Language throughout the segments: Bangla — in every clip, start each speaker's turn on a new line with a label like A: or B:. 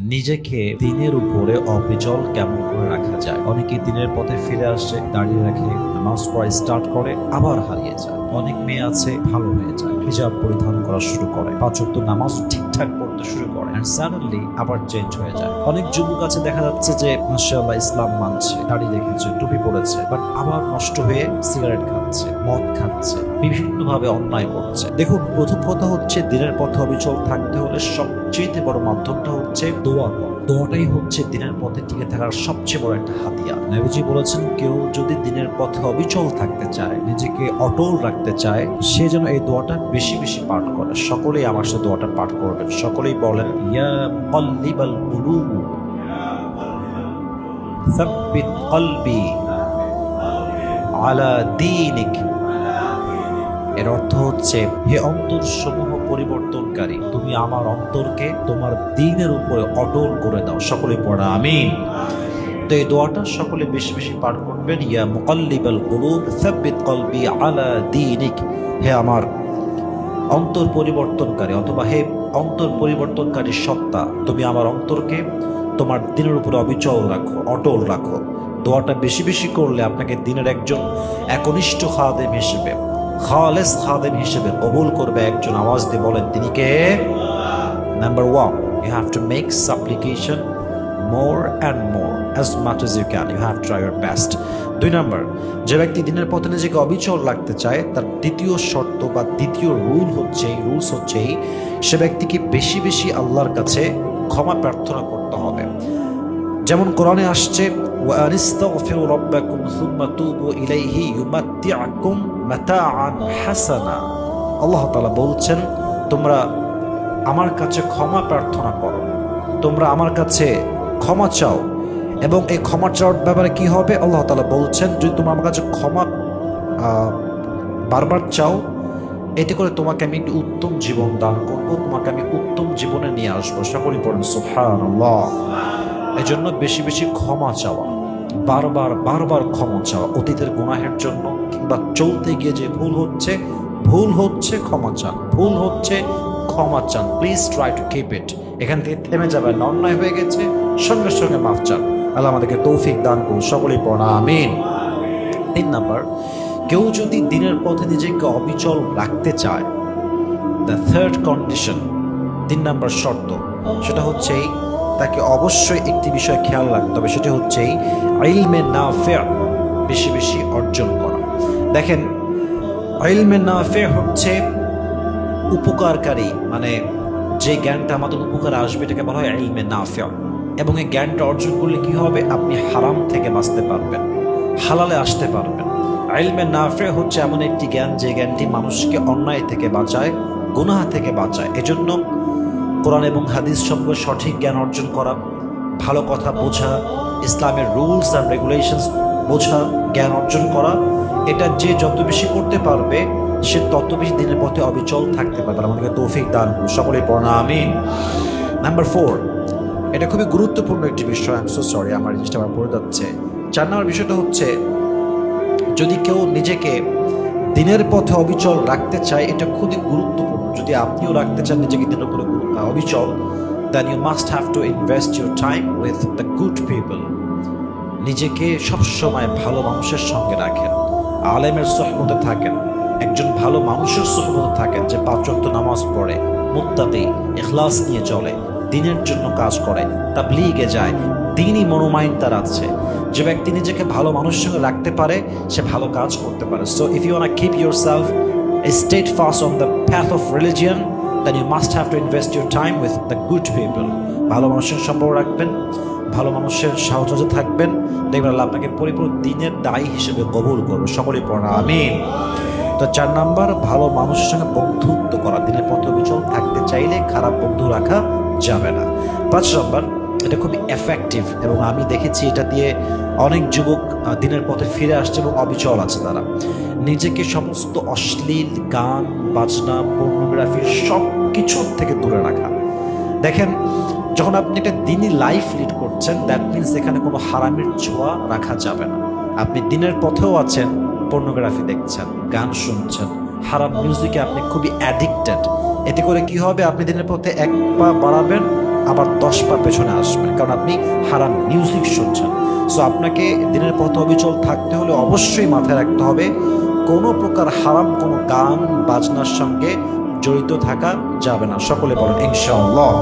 A: নিজেকে দিনের উপরে অবিচল কেমন করে রাখা যায়? অনেকে দিনের পথে ফিরে আসছে দাঁড়িয়ে রাখে নামাজ পড়া স্টার্ট করে, আবার হারিয়ে যায়। অনেক মেয়ে আছে, ভালো হয়ে যায়, হিজাব পরিধান করা শুরু করে, পাঁচ ওয়াক্ত নামাজ ঠিকঠাক পড়তে শুরু করে এন্ড সাডেনলি আবার চেঞ্জ হয়ে যায়। অনেক যুবক আছে, দেখা যাচ্ছে যে, মাশাআল্লাহ, ইসলাম মানছে দাঁড়িয়ে রেখেছে, টুপি পড়েছে বাট আবার নষ্ট হয়ে সিগারেট খাচ্ছে। খাচ্ছে মদ খাচ্ছে বিভিন্নভাবে অন্যায় করছে। দেখুন প্রথম কথা হচ্ছে দিনের পথে অবিচল থাকতে হলে সবচেয়ে বড় মাধ্যমটা হচ্ছে দোয়া দোয়াটাই হচ্ছে দিনের পথে টিকে থাকার সবচেয়ে বড় একটা হাতিয়ার। নবীজি বলেছেন কেউ যদি দিনের পথে অবিচল থাকতে চায় নিজেকে অটল রাখতে চায় সে যেন এই দোয়াটা বেশি বেশি পাঠ করে। সকলেই আমার সাথে দোয়াটা পাঠ করবেন। সকলেই বলেন ইয়া কল্লিবাল কুলুব। সাব্বিত আলা দিনিক। এর অর্থ হচ্ছে, হে অন্তর সমূহ পরিবর্তনকারী, তুমি আমার অন্তরকে তোমার দিনের উপরে অটল করে দাও। সকলে পড়া আমি তো এই দোয়াটা সকলে বেশি বেশি পাঠ করবেন। ইয়া মুকল্লিবাল কুলুব, সাব্বিত কলবি আলা দিনিক। হে আমার অন্তর পরিবর্তনকারী, অথবা হে অন্তর পরিবর্তনকারী সত্তা, তুমি আমার অন্তরকে তোমার দিনের উপরে অবিচল রাখো, অটল রাখো। দোয়াটা বেশি বেশি করলে আপনাকে দিনের একজন একনিষ্ঠ খাদেম হিসেবে খালেস খাদেম হিসেবে কবুল করবে একজন আওয়াজ দিয়ে বলেন তিনি কে? Number one you have to make supplication more and more as much as you can you have try your best দুই নম্বর যে ব্যক্তি দিনের পথে নিজেকে অবিচল রাখতে চায় তার দ্বিতীয় শর্ত বা দ্বিতীয় রুল হচ্ছে রুলস হচ্ছে এই, সে ব্যক্তিকে বেশি বেশি আল্লাহর কাছে ক্ষমা প্রার্থনা করতে হবে। যেমন কোরআনে আসছে وَأَنِسْتَغْفِرُوا رَبَّكُمْ ثُمَّ تُوبُوا إِلَيْهِ يُمَتِّعْكُمْ مَتَاعًا حَسَنًا আল্লাহ তাআলা বলছেন তোমরা আমার কাছে ক্ষমা প্রার্থনা করো তোমরা আমার কাছে ক্ষমা চাও এবং এই ক্ষমা চাওয়ার ব্যাপারে কি হবে আল্লাহ তাআলা বলছেন যদি তোমরা আমার কাছে ক্ষমা আহ, বারবার চাও এতে করে তোমাকে আমি একটি উত্তম জীবন দান করবো তোমাকে আমি উত্তম জীবনে নিয়ে আসবো সকলেই পড়েন সুবহানাল্লাহ এই জন্য বেশি বেশি ক্ষমা চাওয়া বারবার বারবার ক্ষমা চাওয়া অতীতের গুনাহের জন্য কিংবা চলতে গিয়ে যে ভুল হচ্ছে ভুল হচ্ছে ক্ষমা চান ভুল হচ্ছে ক্ষমা চান। Please try to keep it এখান থেকে থেমে যাবেন অন্যায় হয়ে গেছে সঙ্গে সঙ্গে মাফ চান। আল্লাহ আমাদেরকে তৌফিক দান করুন সকলেই পড়া আমিন। তিন নাম্বার কেউ যদি দিনের পথে নিজেকে অবিচল রাখতে চায় দ্য থার্ড কন্ডিশন তিন নাম্বার শর্ত সেটা হচ্ছে এই, তাকে অবশ্যই একটি বিষয় খেয়াল রাখতে হবে, সেটা হচ্ছে ইলমে না ফেয়ার বেশি বেশি অর্জন করা। দেখেন, ইলমে না ফেয়ার হচ্ছে উপকারকারী মানে যে জ্ঞানটা আমাদের উপকারে আসবে এটাকে বলা হয় ইলমে না ফেয়ার এবং এই জ্ঞানটা অর্জন করলে কি হবে? আপনি হারাম থেকে বাঁচতে পারবেন, হালালে আসতে পারবেন। আইলমে নাফে হচ্ছে এমন একটি জ্ঞান, যে জ্ঞানটি মানুষকে অন্যায় থেকে বাঁচায়, গুনাহ থেকে বাঁচায়। এজন্য কোরআন এবং হাদিস সম্পর্কে সঠিক জ্ঞান অর্জন করা, ভালো কথা বোঝা, ইসলামের রুলস অ্যান্ড রেগুলেশনস বোঝা, জ্ঞান অর্জন করা, এটা যে যত বেশি করতে পারবে, সে তত বেশি দিনের পথে অবিচল থাকতে পারবে। আমাদেরকে তৌফিক দান। সকলেই পড়া আমি নাম্বার ফোর এটা খুবই গুরুত্বপূর্ণ একটি বিষয় আই সো সরি আমার জিনিসটা আমার পড়ে যাচ্ছে। চার নম্বর বিষয়টা হচ্ছে, যদি কেউ নিজেকে দিনের পথে অবিচল রাখতে চায়, এটা খুবই গুরুত্বপূর্ণ। যদি আপনিও রাখতে চান নিজেকে দিনের উপরে আহ, অবিচল then you must have to invest your time with the good people নিজেকে সবসময় ভালো মানুষের সঙ্গে রাখেন। আলেমের সহমতে থাকেন। একজন ভালো মানুষের সহমতে থাকেন যে পাঁচ ওয়াক্ত নামাজ পড়ে মুক্তাতে এখলাস নিয়ে চলে দিনের জন্য কাজ করে তাবলিগে যায় দিনই মনোমাইন্ড তার আছে যে ব্যক্তি নিজেকে ভালো মানুষের সঙ্গে রাখতে পারে সে ভালো কাজ করতে পারে। So if you want keep yourself steadfast on the path of religion then you must have to invest your time with the good people ভালো মানুষের সম্পর্ক রাখবেন, ভালো মানুষের সাহচর্যে থাকবেন। দেখবেন আল্লাহ আপনাকে পরিপূর্ণ দিনের দায়ী হিসেবে কবুল করবে। সকলেই পড়া, আমিন। তো চার নাম্বার, ভালো মানুষের সঙ্গে বন্ধুত্ব করা। দিনের পথে বিচল থাকতে চাইলে খারাপ বন্ধু রাখা যাবে না। পাঁচ নম্বর, এটা খুবই এফেক্টিভ এবং আমি দেখেছি এটা দিয়ে অনেক যুবক দিনের পথে ফিরে আসছে এবং অবিচল আছে তারা। নিজেকে সমস্ত অশ্লীল গান, বাজনা পর্নোগ্রাফি সব কিছুর থেকে দূরে রাখা দেখেন, যখন আপনি একটা দিনই লাইফ লিড করছেন দ্যাট মিনস এখানে কোনো হারামের ছোঁয়া রাখা যাবে না। আপনি দিনের পথেও আছেন পর্নোগ্রাফি দেখছেন, গান শুনছেন, হারাম মিউজিকে আপনি খুবই অ্যাডিক্টেড এতে করে কি হবে? আপনি দিনের পথে এক পা বাড়াবেন, আবার দশ পা পেছনে আসবেন, কারণ আপনি হারাম মিউজিক শুনছেন। সো আপনাকে দিনের পথে অবিচল থাকতে হলে অবশ্যই মাথায় রাখতে হবে, কোনো প্রকার হারাম কোনো গান, বাজনার সঙ্গে জড়িত থাকা যাবে না। সকলে বলেন, ইনশাআল্লাহ।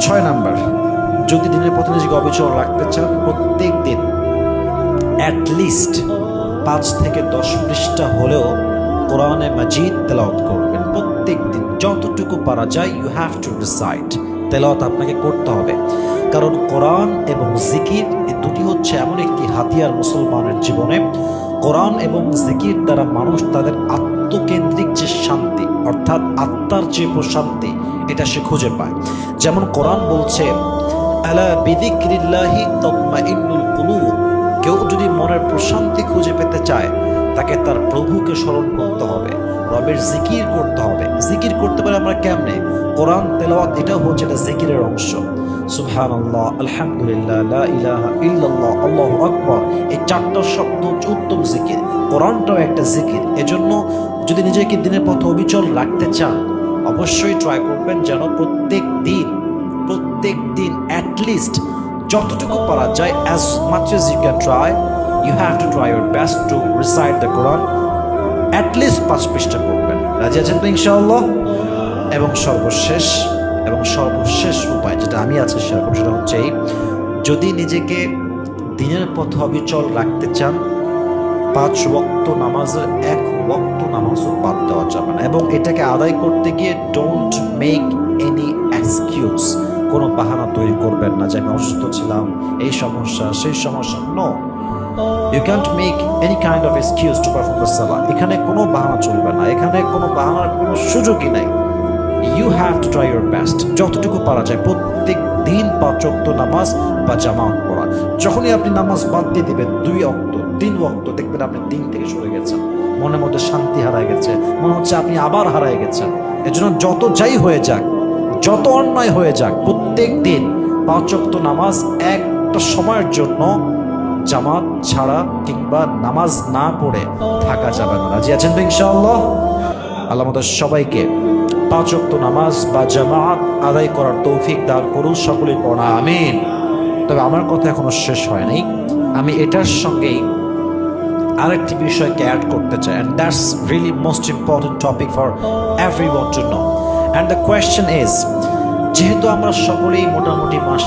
A: ছয় নাম্বার, যদি দিনের পথে নিজেকে অবিচল রাখতে চান, প্রত্যেক দিন অ্যাটলিস্ট পাঁচ থেকে দশ পৃষ্ঠা হলেও কোরআনে মাজিদ তেলাওয়াত করবেন। প্রত্যেক দিন, যতটুকু পারা যায় ইউ হ্যাভ টু ডিসাইড তেলাওয়াত আপনাকে করতে হবে। কারণ কোরআন এবং জিকির, এই দুটি হচ্ছে এমন একটি হাতিয়ার মুসলমানের জীবনে। কোরআন এবং জিকির দ্বারা মানুষ তাদের আত্মকেন্দ্রিক অর্থাৎ আত্মার যে প্রশান্তি, এটা সে খুঁজে পায়। যেমন কোরআন বলছে কেউ যদি মনের প্রশান্তি খুঁজে পেতে চায় তাকে তার প্রভুকে স্মরণ করতে হবে। রবের জিকির করতে হবে। জিকির করতে পারে আমরা কেমনে? কোরআন, তেলাওয়াত, এটাও হচ্ছে এটা জিকিরের অংশ। আল্লাহ আলহামদুলিল্লাহ ইল্লাল্লাহ, আল্লাহু আকবার। এই চারটা শব্দ হচ্ছে উত্তম জিকির। কোরআনটাও একটা জিকির। এজন্য যদি নিজেকে দিনের পথে অবিচল রাখতে চান, অবশ্যই ট্রাই করবেন যেন প্রত্যেক দিন প্রত্যেক দিন অ্যাটলিস্ট যতটুকু পারা যায় as much you can try you have to try your best to recite the Quran at least পাঁচ পৃষ্ঠা পড়বেন। রাজি আছেন তো ইনশাআল্লাহ? এবং সর্বশেষ এবং সর্বশেষ উপায় যেটা আমি আজকে শেয়ার করব সেটা হচ্ছে যদি নিজেকে দিনের পথ অবিচল রাখতে চান, পাঁচ ওয়াক্ত নামাজের এক ওয়াক্ত নামাজও বাদ দেওয়া যাবে না। এবং এটাকে আদায় করতে গিয়ে ডোন্ট মেক এনি এক্সকিউজ কোনো বাহানা তৈরি করবেন না যে আমি অসুস্থ ছিলাম, এই সমস্যা, সেই সমস্যা। No you can't make any kind of excuse to perform the সালাহ এখানে কোনো বাহানা চলবে না। এখানে কোনো বাহানার কোনো সুযোগই নাই। You have to try your best যতটুকু পারা যায় প্রত্যেক দিন পাঁচ অক্ত নামাজ বা জামাত পড়া। যখনই আপনি নামাজ বাদ দিয়ে দিবেন, দুই অক্ত তিন অক্ত দেখবেন আপনি দিন থেকে সরে গেছেন। মনের মধ্যে শান্তি হারায় গেছে। মনে হচ্ছে আপনি আবার হারায় গেছেন। এজন্য যত যাই হয়ে যাক, যত অন্যায় হয়ে যাক প্রত্যেক দিন পাঁচ অক্ত নামাজ একটা সময়ের জন্য জামাত ছাড়া কিংবা নামাজ না পড়ে থাকা যাবে না। রাজি আছেন ইনশাআল্লাহ? আল্লাহ আমাদের সবাইকে পাঁচ ওয়াক্ত নামাজ বা জামাত আদায় করার তৌফিক দান করুন সকলেই পড়া আমিন। তবে আমার কথা এখনও শেষ হয় নাই। আমি এটার সঙ্গেই আরেকটি বিষয়কে অ্যাড করতে চাই and that's really most important topic for everyone to know and the question is যেহেতু আমরা সকলেই মোটামুটি পাঁচ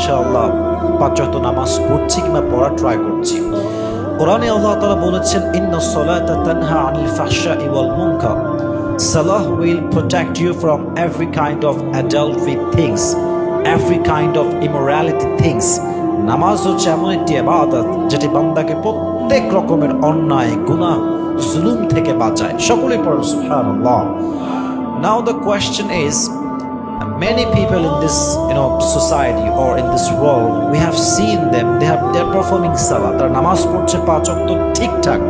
A: ওয়াক্ত নামাজ পড়ছি কিংবা পড়া ট্রাই করছি। কোরআনে আল্লাহ তাআলা বলেছেন, ইন্না সলাতা তানহা আনিল protect you from every kind of adultery every kind of immorality things. নামাজ হচ্ছে এমন একটি আবাদত যেটি বান্দাকে প্রত্যেক রকমের অন্যায়, গুনাহ, জুলুম থেকে বাঁচায়। সকলে সুবহানাল্লাহ। Now the question is many people in this, you know, society or in this world, we have seen them. They have they're performing salah তারা নামাজ পড়ছে পাঁচ ওয়াক্ত ঠিকঠাক।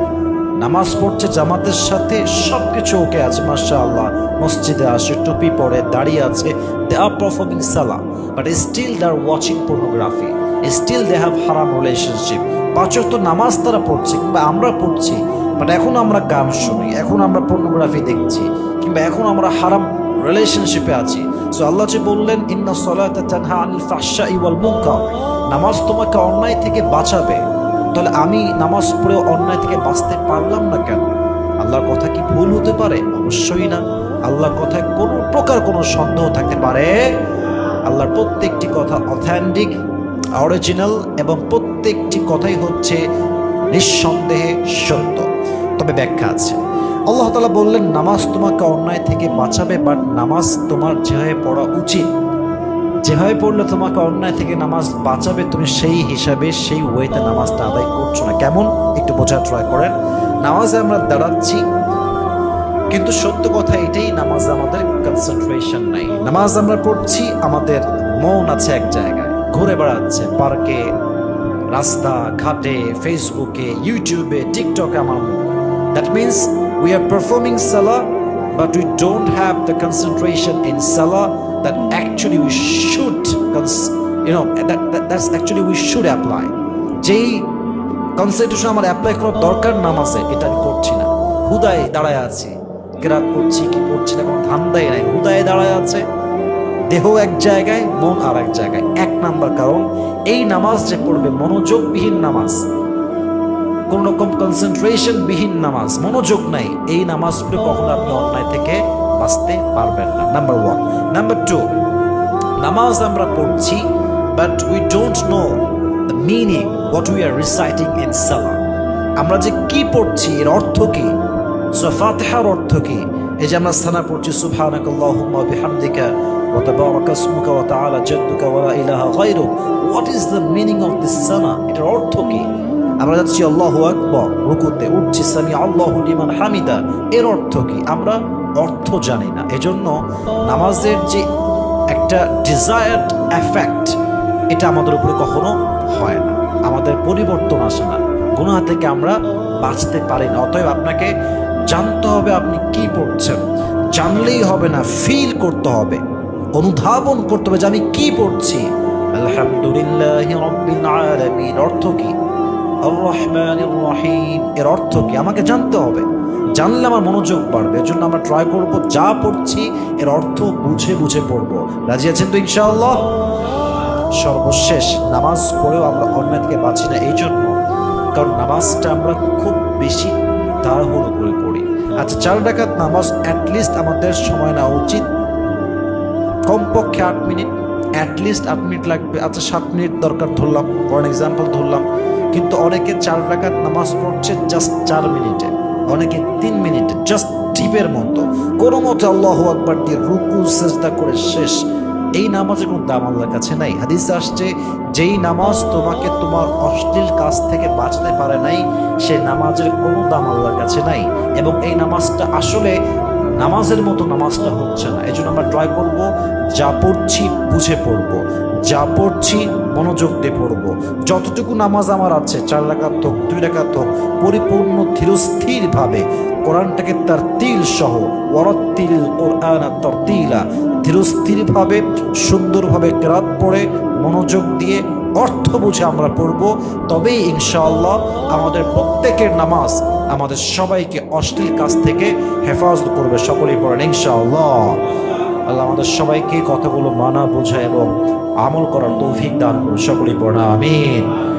A: নামাজ পড়ছে জামাতের সাথে সবকিছু ওকে আছে, মাশাআল্লাহ। মসজিদে আসে, টুপি পরে দাঁড়িয়ে আছে they are performing Salah but still they are watching pornography still they have হারাম রিলেশনশিপ পাঁচ ওয়াক্ত নামাজ তারা পড়ছে, কিংবা আমরা পড়ছি বাট এখন আমরা গান শুনি, এখন আমরা পর্নোগ্রাফি দেখছি, কিংবা এখন আমরা হারাম রিলেশনশিপে আছি। সো আল্লাহ যে বললেন, ইন্না সলাতা তানহা আনিল ফাহশাই ওয়াল মুনকার। নামাজ তোমাকে অন্যায় থেকে বাঁচাবে। তাহলে আমি নামাজ পড়ে অন্যায় থেকে বাঁচতে পারলাম না কেন? আল্লাহর কথা কি ভুল হতে পারে? অবশ্যই না। আল্লাহর কথায় কোনো প্রকার কোনো সন্দেহ থাকতে পারে। আল্লাহর প্রত্যেকটি কথা অথেন্টিক অরিজিনাল এবং প্রত্যেকটি কথাই হচ্ছে নিঃসন্দেহে সত্য। তবে ব্যাখ্যা আছে। আল্লাহ তালা বললেন, নামাজ তোমাকে অন্যায় থেকে বাঁচাবে বাট নামাজ তোমার যেভাবে পড়া উচিত, যেভাবে পড়লে তোমাকে অন্যায় থেকে নামাজ বাঁচাবে, তুমি সেই হিসাবে, সেই ওয়েতে নামাজটা আদায় করছ না। কেমন? একটু বোঝার ট্রাই করেন। নামাজে আমরা দাঁড়াচ্ছি, কিন্তু সত্য কথা এটাই, নামাজ আমাদের কনসেন্ট্রেশন নাই। নামাজ আমরা পড়ছি, আমাদের মন আছে এক জায়গায়। ঘুরে বেড়াচ্ছে, পার্কে, রাস্তা, ঘাটে ফেসবুকে ইউটিউবে টিকটকে আমার that means we are performing সালাহ but we don't have the concentration in salah that actually we should you know that, that that's actually we should apply. যেই কনসেন্ট্রেশন আমার অ্যাপ্লাই করার দরকার নামাজে এটা আমি করছি না। হুদায় দাঁড়ায় আছি কেরাত করছি কি করছি না কোনো ধান্দাই নাই। হুদায় দাঁড়ায় আছে দেহ এক জায়গায় মন আর এক জায়গায়। এক নাম্বার কারণ এই নামাজ যে পড়বে মনোযোগবিহীন নামাজ কোন রকম কনসেন্ট্রেশন বিহীন নামাজ, মনোযোগ নাই। এই নামাজ পড়ে কখনো আপনি অন্যায় থেকে বাঁচতে পারবেন না। নাম্বার ওয়ান নাম্বার টু নামাজ আমরা পড়ছি but we don't know the meaning what we are reciting in সালা আমরা যে কি পড়ছি, এর অর্থ কি? ফাতিহার অর্থ কি? এই যে আমরা সানা পড়ছি, সুবহানাকাল্লাহুম্মা বিহামদিকা ওয়া তাবারাকা ইসমুকা ওয়া তাআলা জাদ্দুকা ওয়া লা ইলাহা গায়রুক। What is the meaning of this সানা এটার অর্থ কি? আমরা যাচ্ছি আল্লাহু আকবর, রুকুতে। উঠছি সামি আল্লাহু লিমান হামিদা। এর অর্থ কি? আমরা অর্থ জানি না। এজন্য নামাজের যে একটা ডিজায়ার্ড এফেক্ট এটা আমাদের উপরে কখনো হয় না। আমাদের পরিবর্তন আসে না। গুনাহ থেকে আমরা বাঁচতে পারি না। অতএব আপনাকে জানতে হবে আপনি কি পড়ছেন। জানলেই হবে না ফিল করতে হবে। অনুধাবন করতে হবে যে আমি কি পড়ছি। আলহামদুলিল্লাহ অর্থ কি? রহিম এর অর্থ কি? আমাকে জানতে হবে। জানলে আমার মনোযোগ বাড়বে। এর জন্য আমরা ট্রাই করব যা পড়ছি, এর অর্থ বুঝে বুঝে পড়ব। রাজি আছেন তো ইনশাআল্লাহ? সর্বশেষ নামাজ পড়েও আমরা অন্যায় থেকে বাঁচি না, এই জন্য। কারণ নামাজটা আমরা খুব বেশি তাড়াহুড়ো করে পড়ি। আচ্ছা চার ডাকাত নামাজ অ্যাটলিস্ট আমাদের সময় নেওয়া উচিত। কমপক্ষে আট মিনিট অ্যাটলিস্ট আট মিনিট লাগবে। আচ্ছা সাত মিনিট দরকার ধরলাম। ফর এক্সাম্পল ধরলাম। কিন্তু অনেকে চার রাকাত নামাজ পড়ছে জাস্ট চার মিনিটে, অনেকে তিন মিনিটে জাস্ট টিপের মতো। কোনো মতো আল্লাহ আকবার দিয়ে রুকু, সেজদা করে শেষ। এই নামাজের কোনো দাম আল্লাহর কাছে নাই। হাদিস আসছে, যেই নামাজ তোমাকে তোমার অশ্লীল কাজ থেকে বাঁচতে পারে নাই, সে নামাজের কোনো দাম আল্লাহর কাছে নাই। এবং এই নামাজটা আসলে নামাজের মতো নামাজটা হচ্ছে না। এই জন্য আমরা ট্রাই করব, যা পড়ছি বুঝে পড়ব, যা পড়ছি মনোযোগ দিয়ে পড়ব। যতটুকু নামাজ আমার আছে, চার রাকাত হোক, দুই রাকাত হোক, পরিপূর্ণ ধীরস্থিরভাবে কোরআনটাকে তার তিল সহ ওরত্তিল কোরআন তার তিলা ধীরস্থিরভাবে, সুন্দরভাবে কেরাত পড়ে মনোযোগ দিয়ে অর্থ বুঝে আমরা পড়ব। তবেই ইনশাআল্লাহ আমাদের প্রত্যেকের নামাজ আমাদের সবাইকে অশ্লীল কাজ থেকে হেফাজত করবে। সকলেই পড়েন, ইনশাআল্লাহ। আল্লাহ আমাদের সবাইকে কথাগুলো মানা, বোঝা এবং আমল করার তৌফিক দান করুন। সকলেই পড়া আমিন।